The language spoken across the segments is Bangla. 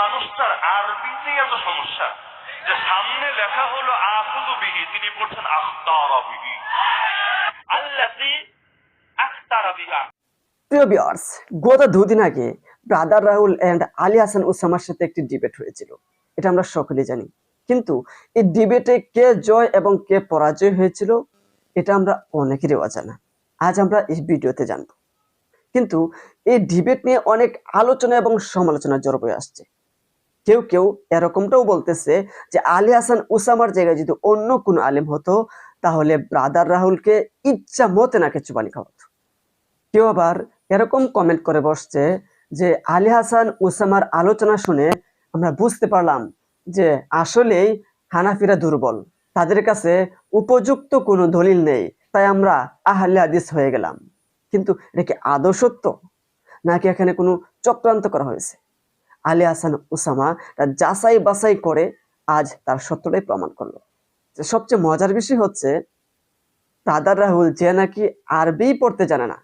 মানুষটার আরবিতে এত সমস্যা? যে সামনে লেখা হলো আখুদু বিহি তিনি পড়ছেন আখতারা বিহি আল্লাতি আখতারা বিহা প্রিয় বিয়ার্স গত দুদিন আগে ব্রাদার রাহুল এন্ড আলী হাসান উসামার সাথে একটি ডিবেট হয়েছিল। এটা আমরা সকলেই জানি। কিন্তু এই ডিবেটে কে জয় এবং কে পরাজয় হয়েছিল, এটা আমরা অনেকেরই অজানা। আজ আমরা এই ভিডিওতে জানব। কিন্তু এই ডিবেট নিয়ে অনেক আলোচনা এবং সমালোচনা জড় হয়ে আসছে। কেউ কেউ এরকমটাও বলতেছে যে, আলী হাসান উসামার জায়গায় যদি অন্য কোনো আলেম হতো, তাহলে ব্রাদার রাহুলকে ইচ্ছা মতে নাকে চুবানি খাওয়াতো। কেউ আবার এরকম কমেন্ট করে বসছে যে, আলী হাসান উসামার আলোচনা শুনে আমরা বুঝতে পারলাম যে, আসলেই হানাফিরা দুর্বল। তাদের কাছে উপযুক্ত কোনো দলিল নেই। তাই আমরা আহলে আদিস হয়ে গেলাম। কিন্তু এটা কি আদৌ সত্য নাকি এখানে কোনো চক্রান্ত করা হয়েছে? আলী হাসান উসামা তার যাচাই বাছাই করে আজ তার সত্যটাই প্রমাণ করল। যে সবচেয়ে মজার বিষয় হচ্ছে, দাদার রাহুল যে নাকি আরবি পড়তে জানে না,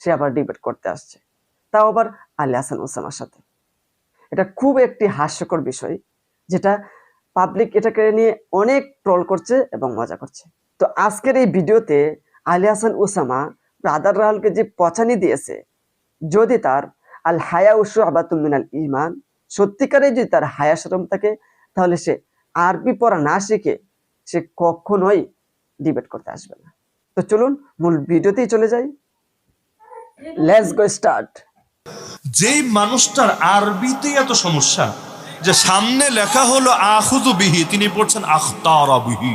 সে আবার ডিবেট করতে আসছে। তাও আবার আলী হাসান ওসামার সাথে। এটা খুব একটি হাস্যকর বিষয়, যেটা পাবলিক এটাকে নিয়ে অনেক ট্রল করছে এবং মজা করছে। তো আজকের এই ভিডিওতে আলী হাসান ওসামা ব্রাদার রাহুলকে যে পচানি দিয়েছে, যদি তার আল হায়া উসু আবাতুমিনাল ইমান সত্যিকারে যদি তার হায়া শরম থাকে, তাহলে সে আরবি পড়া না শিখে সে কখনোই ডিবেট করতে আসবে না। তো চলুন, মূল ভিডিওতেই চলে যাই। লেটস গো স্টার্ট যেই মানুষটার আরবিতে এত সমস্যা, যে সামনে লেখা হলো আহুদু বিহি তিনি পড়ছেন, আখতারা বিহি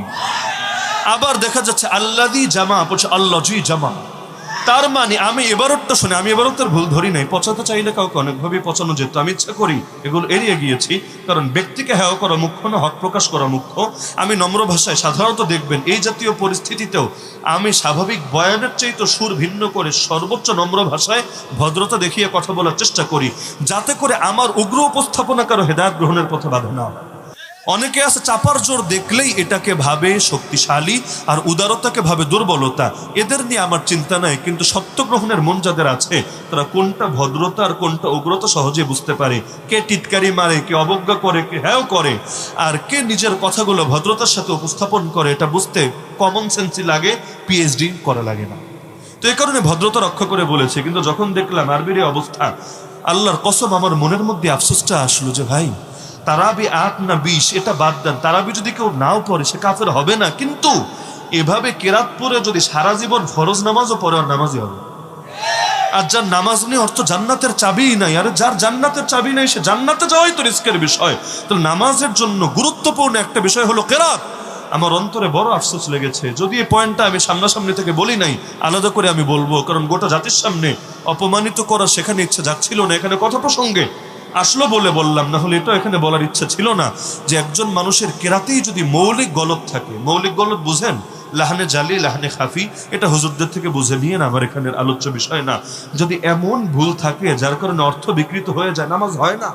আবার দেখা যাচ্ছে আল্লাদি জামা পড়ছে আল্লাজি জামা তার মানে আমি এবারটা শুনে, আমি এবারতের ভুল ধরি নাই পচাতে চাইলে কাউকে অনেকভাবেই পচানো যেত আমি ইচ্ছা করি এগুলো এড়িয়ে গিয়েছি, কারণ ব্যক্তিকে হেয় করা মুখ্য না, হক প্রকাশ করা মুখ্য আমি নম্র ভাষায় সাধারণত দেখবেন এই জাতীয় পরিস্থিতিতেও আমি স্বাভাবিক বয়ানের চাইতে সুর ভিন্ন করে সর্বোচ্চ নম্র ভাষায় ভদ্রতা দেখিয়ে কথা বলার চেষ্টা করি, যাতে করে আমার উগ্র উপস্থাপনা কারও হেদায়ত গ্রহণের পথে বাধা না হয়। অনেকে আছে চাপার জোর দেখলেই এটাকে ভাবে শক্তিশালী আর উদারতাকে ভাবে দুর্বলতা। এদের নিয়ে আমার চিন্তা নাই, কিন্তু সত্য গ্রহণের মন যাদের আছে, তারা কোনটা ভদ্রতা আর কোনটা উগ্রতা সহজে বুঝতে পারে। কে টিটকারি মারে, কে অবজ্ঞা করে, কে হ্যাও করে, আর কে নিজের কথাগুলো ভদ্রতার সাথে উপস্থাপন করে, এটা বুঝতে কমন সেন্সই লাগে পিএইচডি করা লাগে না। তো এই কারণে ভদ্রতা রক্ষা করে বলেছে, কিন্তু যখন দেখলাম আরবির অবস্থা, আল্লাহর কসম আমার মনের মধ্যে আফসোসটা আসলো যে, ভাই তারাবি আট না বিশ এটা বাদ দেন। তারাবি যদি কেউ নাও পড়ে, সে কাফের হবে না। কিন্তু এভাবে কেরাত পরে যদি সারা জীবন ফরজ নামাজও পড়ে, আর নামাজই হবে। আর যার নামাজ নেই, অর্থ জান্নাতের চাবি নাই। আর যার জান্নাতের চাবি নাই, সে জান্নাতে যাওয়াই তো রিস্কের বিষয়। তো নামাজের জন্য গুরুত্বপূর্ণ একটা বিষয় হলো কেরাত। আমার অন্তরে বড় আফসোস লেগেছে। যদি এই পয়েন্টটা আমি সামনাসামনি থেকে বলি নাই, আলাদা করে আমি বলব। কারণ গোটা জাতির সামনে অপমানিত করা সেখানে ইচ্ছা যাচ্ছিল না। এখানে কথা প্রসঙ্গে আসলো বলে বললাম, না হলে এটা এখানে বলার ইচ্ছা ছিল না যে একজন মানুষের কেরাতেই যদি মৌলিক গলত থাকে, মৌলিক গলত বুঝেন? লাহানে জালি, লাহানে খাফি, এটা হুজুরদের থেকে বুঝে নিয়ে না আমার এখানের আলোচ্য বিষয় না। যদি এমন ভুল থাকে, যার কারণে অর্থ বিকৃত হয়ে যায়, নামাজ হয় না।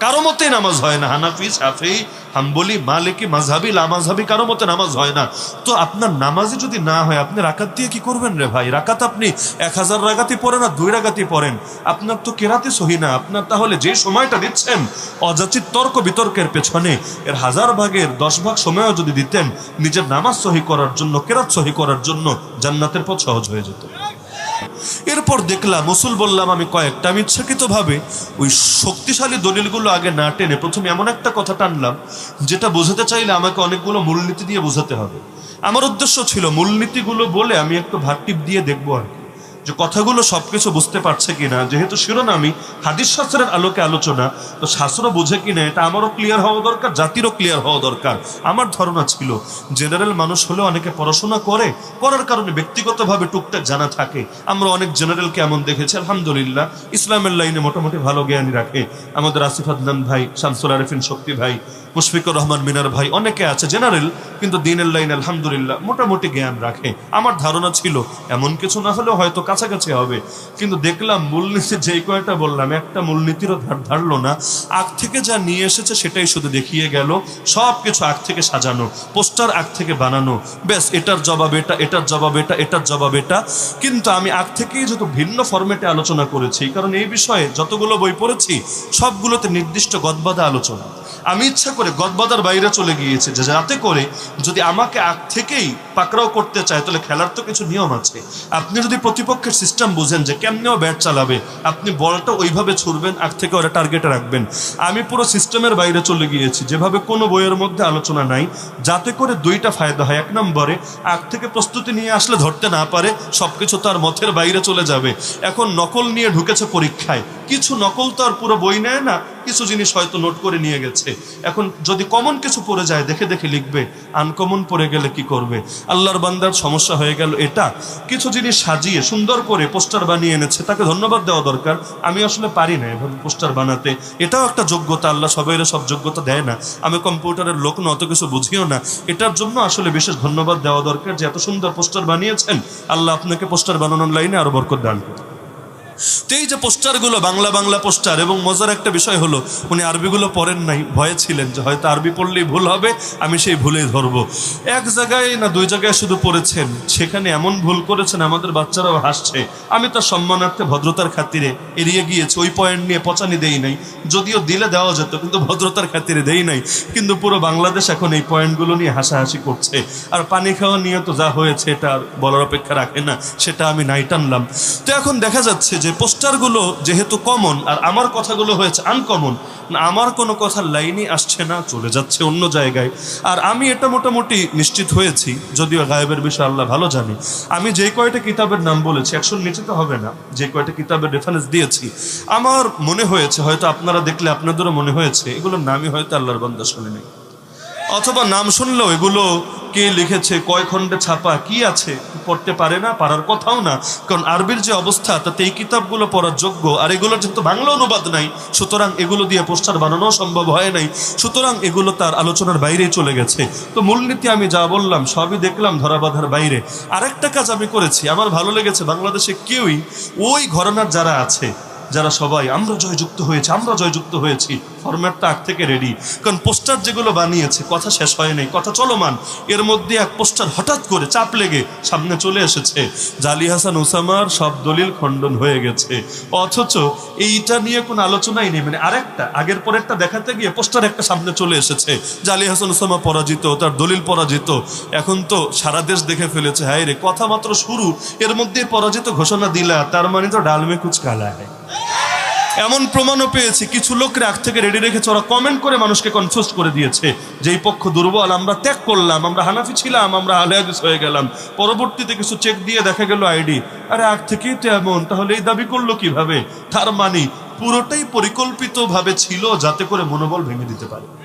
কারও মতে নামাজ হয় না। হানাফি, সাফি, হাম্বলি, মালিকি, মাঝহাবি লামাজহাবি কারও মতে নামাজ হয় না। তো আপনার নামাজই যদি না হয়, আপনি রাকাত দিয়ে কি করবেন রে ভাই? রাকাত আপনি এক হাজার রাগাতি পড়েন আর দুই রাগাতি পড়েন। আপনার তো কেরাতে সহি না। আপনার তাহলে যে সময়টা দিচ্ছেন, অযাচিত তর্ক বিতর্কের পেছনে, এর হাজার ভাগের দশ ভাগ সময়ও যদি দিতেন, নিজের নামাজ সহি করার জন্য, কেরাত সহি করার জন্য জান্নাতের পথ সহজ হয়ে যেত। এরপর দেখলাম মুসুল বললাম, আমি কয়েকটা আমি ইচ্ছাকৃতভাবে ওই শক্তিশালী দলিলগুলো আগে না টেনে প্রথমে এমন একটা কথা টানলাম, যেটা বোঝাতে চাইলে আমাকে অনেকগুলো মূলনীতি দিয়ে বোঝাতে হবে। আমার উদ্দেশ্য ছিল মূলনীতিগুলো বলে আমি একটু ভাট্টিপ দিয়ে দেখব আর কি। যে কথাগুলো সবকিছু বুঝতে পারছে কিনা, যেহেতু শিরোনামই হাদিস শাস্ত্রের আলোকে আলোচনা, তো শাস্ত্র বোঝে কিনা, এটা আমারও ক্লিয়ার হওয়া দরকার, জাতিরও ক্লিয়ার হওয়া দরকার। আমার ধারণা ছিল জেনারেল মানুষ হলে অনেকে পড়াশোনা করে, করার কারণে ব্যক্তিগতভাবে টুকটাক জানা থাকে। আমরা অনেক জেনারেলকে এমন দেখেছি, আলহামদুলিল্লাহ, ইসলামের লাইনে মোটামুটি ভালো জ্ঞানী রাখে। আমাদের আসিফ আদনান ভাই, শামসুল আরিফিন শক্তি ভাই, মুশফিকুর রহমান মিনার ভাই, অনেকে আছে জেনারেল কিন্তু দিনের লাইন আলহামদুলিল্লাহ মোটামুটি জ্ঞান রাখে। আমার ধারণা ছিল, এমন কিছু না হলেও হয়তো কাছাকাছি হবে। কিন্তু দেখলাম মূলনীতি যেই কয়টা বললাম, একটা মূলনীতিরও ধার ধারলো না। আগ থেকে যা নিয়ে এসেছে সেটাই শুধু দেখিয়ে গেল সব কিছু আগ থেকে সাজানো, পোস্টার আগ থেকে বানানো। ব্যাস, এটার জবাব এটা, এটার জবাব এটা, এটার জবাব এটা। কিন্তু আমি আগ থেকেই যত ভিন্ন ফরম্যাটে আলোচনা করেছি, কারণ এই বিষয়ে যতগুলো বই পড়েছি, সবগুলোতে নির্দিষ্ট গদবাদা আলোচনা। আমি ইচ্ছা করে গদবাদার বাইরে চলে গিয়েছি, যে যাতে করে যদি আমাকে আগ থেকেই পাকড়াও করতে চায়, তাহলে খেলার তো কিছু নিয়ম আছে। আপনি যদি প্রতিপক্ষের সিস্টেম বুঝেন যে কেমনেও ব্যাট চালাবে, আপনি বলটা ওইভাবে ছুড়বেন, আগ থেকে ওরা টার্গেটে রাখবেন। আমি পুরো সিস্টেমের বাইরে চলে গিয়েছি, যেভাবে কোনো বইয়ের মধ্যে আলোচনা নাই। যাতে করে দুইটা ফায়দা হয়। এক নম্বরে, আগ থেকে প্রস্তুতি নিয়ে আসলে ধরতে না পারে, সবকিছু তার মথের বাইরে চলে যাবে। এখন নকল নিয়ে ঢুকেছে পরীক্ষায়। কিছু নকল তো আর পুরো বই নেয় না কিছু জিনিস হয়তো নোট করে নিয়ে গেছে। এখন যদি কমন কিছু পড়ে যায়, দেখে দেখে লিখবে আনকমন পড়ে গেলে কি করবে? আল্লাহর বান্দার সমস্যা হয়ে গেল এটা। কিছু জিনিস সাজিয়ে, সুন্দর করে পোস্টার বানিয়ে এনেছে, তাকে ধন্যবাদ দেওয়া দরকার। আমি আসলে পারি না এভাবে পোস্টার বানাতে। এটাও একটা যোগ্যতা, আল্লাহ সবাই সব যোগ্যতা দেয় না। আমি কম্পিউটারের লোক না, অত কিছু বুঝিও না। এটার জন্য আসলে বিশেষ ধন্যবাদ দেওয়া দরকার যে এত সুন্দর পোস্টার বানিয়েছেন। আল্লাহ আপনাকে পোস্টার বানানোর লাইনে আরও বরকত দান করুন। তো এই যে পোস্টারগুলো, বাংলা বাংলা পোস্টার, এবং মজার একটা বিষয় হলো, উনি আরবিগুলো পড়েন নাই, ভয়ে ছিলেন যে হয়তো আরবি পড়লেই ভুল হবে, আমি সেই ভুলেই ধরবো। এক জায়গায় না দুই জায়গায় শুধু পড়েছেন, সেখানে এমন ভুল করেছেন, আমাদের বাচ্চারাও হাসছে। আমি তার সম্মানার্থে ভদ্রতার খাতিরে এড়িয়ে গিয়েছি, ওই পয়েন্ট নিয়ে পচানি দেই নাই। যদিও দিলে দেওয়া যেত, কিন্তু ভদ্রতার খাতিরে দেই নাই। কিন্তু পুরো বাংলাদেশ এখন এই পয়েন্টগুলো নিয়ে হাসাহাসি করছে। আর পানি খাওয়া নিয়ে তো যা হয়েছে, এটা বলার অপেক্ষা রাখে না, সেটা আমি নাই টানলাম। তো এখন দেখা যাচ্ছে পোস্টারগুলো যেহেতু কমন আর আমার কথাগুলো হয়েছে আনকমন না, আমার কোনো কথার লাইনই আসছে না, চলে যাচ্ছে অন্য জায়গায়। আর আমি এটা মোটামুটি নিশ্চিত হয়েছি, যদিও গায়েবের বিষয়ে আল্লাহ ভালো জানি। আমি যে কয়টা কিতাবের নাম বলেছি, একশোর নিচে তো হবে না, যে কয়টা কিতাবের রেফারেন্স দিয়েছি, আমার মনে হয়েছে, হয়তো আপনারা দেখলে আপনাদেরও মনে হয়েছে, এগুলোর নামই হয়তো আল্লাহর বান্দা শুনে নেই অথবা নাম শুনলেও এগুলো কে লিখেছে, কয় খণ্ডে ছাপা, কি আছে? পড়তে পারে না, পারার কথাও না। কারণ আরবির যে অবস্থা, তাতে এই কিতাবগুলো পড়ার যোগ্য, আর এগুলোর যেহেতু বাংলা অনুবাদ নাই, সুতরাং এগুলো দিয়ে পোস্টার বানানো সম্ভব হয় নাই। সুতরাং এগুলো তার আলোচনার বাইরেই চলে গেছে। তো মূলনীতি আমি যা বললাম, সবই দেখলাম ধরাবাধার বাইরে। আরেকটা কাজ আমি করেছি, আমার ভালো লেগেছে, বাংলাদেশে কেউই ওই ঘরানার যারা আছে যারা সবাই, আমরা জয়যুক্ত হয়েছে, আমরা জয়যুক্ত হয়েছি, ফরম্যাটটা আগ থেকে রেডি কারণ পোস্টার যেগুলো বানিয়েছে, কথা শেষ হয় নাই, কথা চলমান, এর মধ্যে এক পোস্টার হঠাৎ করে চাপ লেগে সামনে চলে এসেছে। জালি হাসান ওসামার সব দলিল খণ্ডন হয়ে গেছে। অথচ এইটা নিয়ে কোনো আলোচনাই নেই মানে আরেকটা, আগের পরেরটা দেখাতে গিয়ে পোস্টার একটা সামনে চলে এসেছে। জালি হাসান ওসামা পরাজিত, তার দলিল পরাজিত। এখন তো সারা দেশ দেখে ফেলেছে হ্যাঁ রে, কথা মাত্র শুরু, এর মধ্যে পরাজিত ঘোষণা দিলা, তার মানে তো ডালমে কুচ কালা হয় এমন প্রমাণও পেয়েছে। কিছু লোকের আগ থেকে রেডি রেখেছে। ওরা কমেন্ট করে মানুষকে কনফিউজ করে দিয়েছে। যে এই পক্ষ দুর্বল, আমরা ত্যাগ করলাম, আমরা হানাফি ছিলাম, আমরা আলেহাদিস হয়ে গেলাম। পরবর্তীতে কিছু চেক দিয়ে দেখা গেল আইডি আরে, আগ থেকেই তো এমন। তাহলে এই দাবি করল কীভাবে? তার মানে পুরোটাই পরিকল্পিতভাবে ছিল যাতে করে মনোবল ভেঙে দিতে পারে।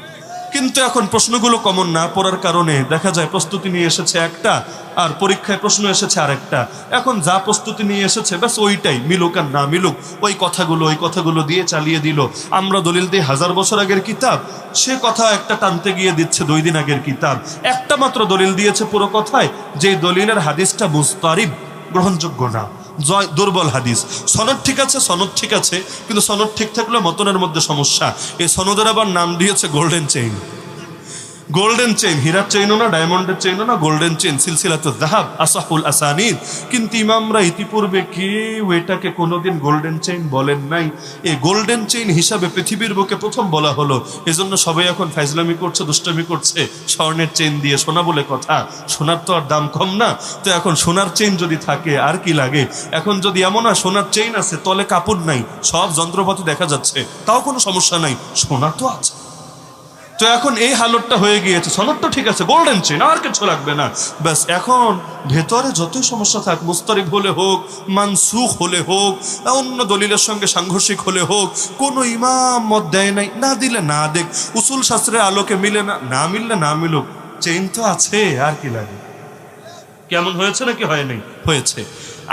কিন্তু এখন প্রশ্নগুলো কমন না, পড়ার কারণে। দেখা যায় প্রস্তুতি নিয়ে এসেছে একটা, আর পরীক্ষায় প্রশ্ন এসেছে আরেকটা। এখন যা প্রস্তুতি নিয়ে এসেছে, ব্যাস ওইটাই, মিলুক আর না মিলুক। ওই কথাগুলো ওই কথাগুলো দিয়ে চালিয়ে দিল। আমরা দলিল দিই হাজার বছর আগের কিতাব, সে কথা একটা টানতে গিয়ে দিচ্ছে দুই দিন আগের কিতাব। একটা মাত্র দলিল দিয়েছে পুরো কথায়, যে দলিলের হাদিসটা মুস্তারিব, গ্রহণযোগ্য না। জয় দুর্বল হাদিস। সনদ ঠিক আছে, সনদ ঠিক আছে, কিন্তু সনদ ঠিক থাকলে মতনের মধ্যে সমস্যা। এই সনদের আবার নাম দিয়েছে গোল্ডেন চেইন গোল্ডেন চেইন হীরার চেইনও না ডায়মন্ডের চেইনও না গোল্ডেন চেইন সিলসিলা তো দাহাব আসাহুল আসানিদ কিন্তু ইমামরা ইতিপূর্বে কেউ এটাকে কোনোদিন গোল্ডেন চেইন বলেন নাই এই গোল্ডেন চেইন হিসাবে পৃথিবীর বুকে প্রথম বলা হলো এজন্য সবাই এখন ফাইজলামি করছে দুষ্টামি করছে স্বর্ণের চেইন দিয়ে সোনা বলে কথা। সোনার তো আর দাম কম না। তো এখন সোনার চেইন যদি থাকে, আর কি লাগে? এখন যদি এমন না সোনার চেইন আছে, তলে কাপড় নাই, সব যন্ত্রপাতি দেখা যাচ্ছে। তাও কোনো সমস্যা নাই, সোনা তো আছে। তো এখন এই হালতটা হয়ে গিয়েছে। সনদ তো ঠিক আছে গোল্ডেন চেন আর কিছু লাগবে না। ব্যাস, এখন ভেতরে যতই সমস্যা থাক, মুস্তারিফ হলে হোক, মানসুখ হলে হোক অন্য দলিলের সঙ্গে সাংঘর্ষিক হলে হোক, কোনো ইমাম মত দেয় নাই, না দিলে না দেখ, উসুল শাস্ত্রের আলোকে মিলে না না মিললে না মিলুক চেইন তো আছে, আর কি লাগে? কেমন হয়েছে নাকি হয় নাই হয়েছে।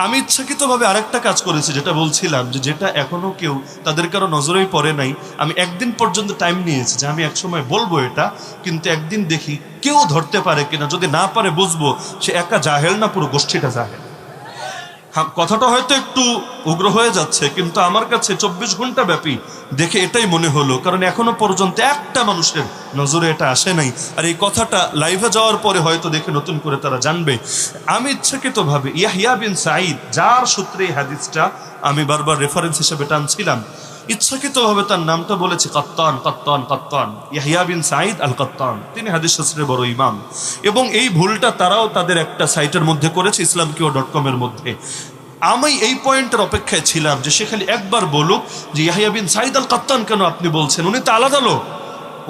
আমি ইচ্ছাকৃতভাবে আরেকটা কাজ করেছি, যেটা বলছিলাম যে যেটা এখনও কেউ তাদের কারও নজরেই পড়ে নাই। আমি একদিন পর্যন্ত টাইম নিয়েছি যে আমি একসময় বলব এটা, কিন্তু একদিন দেখি কেউ ধরতে পারে কিনা। যদি না পারে বুঝব, সে একা জাহেল না, পুরো গোষ্ঠীটা জাহেল। কথাটা হয়তো একটু উগ্র হয়ে যাচ্ছে, কিন্তু আমার কাছে চব্বিশ ঘণ্টা ব্যাপী দেখে এটাই মনে হলো, কারণ এখনও পর্যন্ত একটা মানুষের নজরে এটা আসে নাই। আর এই কথাটা লাইভে যাওয়ার পরে হয়তো দেখে নতুন করে তারা জানবে। আমি ইচ্ছাকৃতভাবে ইয়াহিয়া বিন সাঈদ, যার সূত্রে এই হাদিসটা আমি বারবার রেফারেন্স হিসেবে টানছিলাম ইচ্ছাকৃতভাবে তার নামটা বলেছে কত্তান কত্তান কত্তান। ইয়াহিয়া বিন সাঈদ আল কত্তান তিনি হাদিস শাস্ত্রের বড় ইমাম। এবং এই ভুলটা তারাও তাদের একটা সাইটের মধ্যে করেছে ইসলাম কিও ডট কমের মধ্যে। আমি এই পয়েন্টের অপেক্ষায় ছিলাম যে সে খালি একবার বলুক যে ইয়াহিয়া বিন সাঈদ আল কাত্তান কেন আপনি বলছেন? উনি তো আলাদা লোক।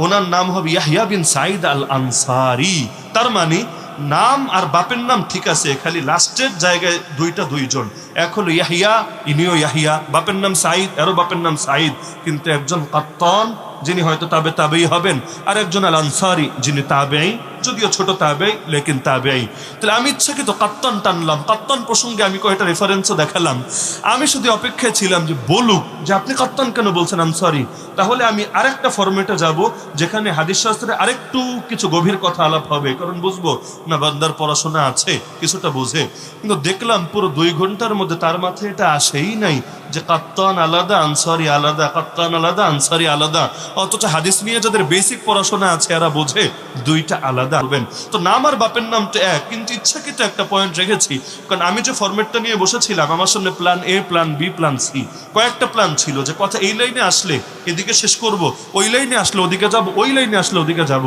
ওনার নাম হবে ইয়াহিয়া বিন সাঈদ আল আনসারি তার মানে নাম আর বাপের নাম ঠিক আছে, খালি লাস্টের জায়গায় দুইটা দুইজন। এক হলো ইয়াহিয়া, ইনিও ইয়াহিয়া। বাপের নাম সাঈদ, এরও বাপের নাম সাঈদ। কিন্তু একজন কাত্তন, যিনি হয়তো তাবে তাবেই হবেন, আর একজন আল আনসারি যিনি তাবেই যদিও ছোট তাবেই, লেকিন তাবেই। তাহলে আমি ইচ্ছাকৃত কাত্তন টানলাম। কাত্তন প্রসঙ্গে আমি কয়েকটা রেফারেন্সও দেখালাম। আমি শুধু অপেক্ষায় ছিলাম যে বলুক যে আপনি কাত্তন কেন বলছেন? আম সরি তাহলে আমি আরেকটা ফরম্যাটে যাব, যেখানে হাদিস শাস্ত্রে আরেকটু কিছু গভীর কথা আলাপ হবে। কারণ বুঝব, না, বান্দার পড়াশোনা আছে, কিছুটা বুঝে। কিন্তু দেখলাম পুরো দুই ঘণ্টার মধ্যে তার মাথায় এটা আসেই নাই। যে কাত্তান আলাদা, আনসারি আলাদা, কাত্তান আলাদা, আনসারি আলাদা। অথচ হাদিস নিয়ে যাদের বেসিক পড়াশোনা আছে, এরা বোঝে দুইটা আলাদা হবেন। তো নাম আর বাপের নাম তো এক, কিন্তু ইচ্ছাকৃত একটা পয়েন্ট রেখেছি। কারণ আমি যে ফরম্যাটটা নিয়ে বসেছিলাম, আমার সামনে plan A plan B plan C কয়েকটা প্ল্যান ছিল যে কথা এই লাইনে আসলে এদিকে শেষ করব, ওই লাইনে আসলে ওদিকে যাব, ওই লাইনে আসলে ওদিকে যাব।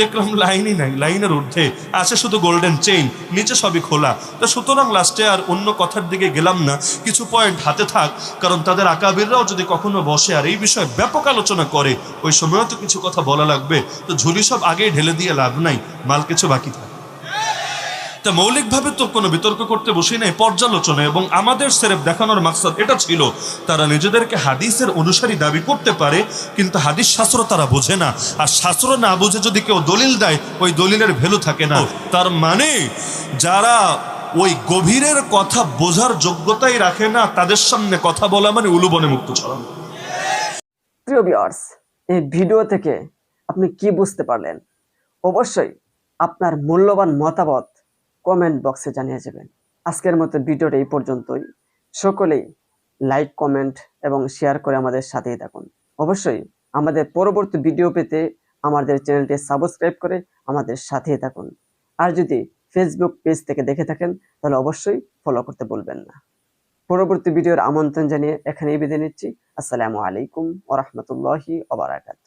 দেখলাম লাইনই নাই লাইনের ঊর্ধ্বে। আছে শুধু গোল্ডেন চেইন নিচে সবই খোলা। তো সুতরাং লাস্টে আর অন্য কথার দিকে গেলাম না। কিছু পয়েন্ট হাতে থাক কারণ তাদের আকাবিররাও যদি কখনো বসে আর এই বিষয়ে ব্যাপক আলোচনা করে, ওই সময়ও তো কিছু কথা বলা লাগবে। তো ঝুলি সব আগেই ঢেলে দিয়ে লাভ নাই, মাল কিছু বাকি থাকে। তা মৌলিকভাবে তো কোনো বিতর্ক করতে বসি নাই, পর্যালোচনা এবং আমাদের সেরেফ দেখানোর মাকসাদ এটা ছিল, তারা নিজেদেরকে হাদিসের অনুসারী দাবি করতে পারে, কিন্তু হাদিস শাস্ত্র তারা বোঝে না। আর শাস্ত্র না বুঝে যদি কেউ দলিল দেয়, ওই দলিলের ভ্যালু থাকে না। তার মানে যারা ওই গভীরের কথা বোঝার যোগ্যতাই রাখে না, তাদের সামনে কথা বলা মানে উলুবনে মুক্ত ছড়ানো প্রিয় ভিউয়ার্স এই ভিডিও থেকে আপনি কি বুঝতে পারলেন? অবশ্যই আপনার মূল্যবান মতামত কমেন্ট বক্সে জানিয়ে যাবেন। আজকের মতো ভিডিওটা এই পর্যন্তই। সকলেই লাইক কমেন্ট এবং শেয়ার করে আমাদের সাথেই থাকুন। অবশ্যই আমাদের পরবর্তী ভিডিও পেতে আমাদের চ্যানেলটি সাবস্ক্রাইব করে আমাদের সাথেই থাকুন। আর যদি ফেসবুক পেজ থেকে দেখে থাকেন, তাহলে অবশ্যই ফলো করতে বলবেন না। পরবর্তী ভিডিওর আমন্ত্রণ জানিয়ে এখানেই বিদায় নিচ্ছি। আসসালামু আলাইকুম ওরহমতুল্লাহি ওবরাকাত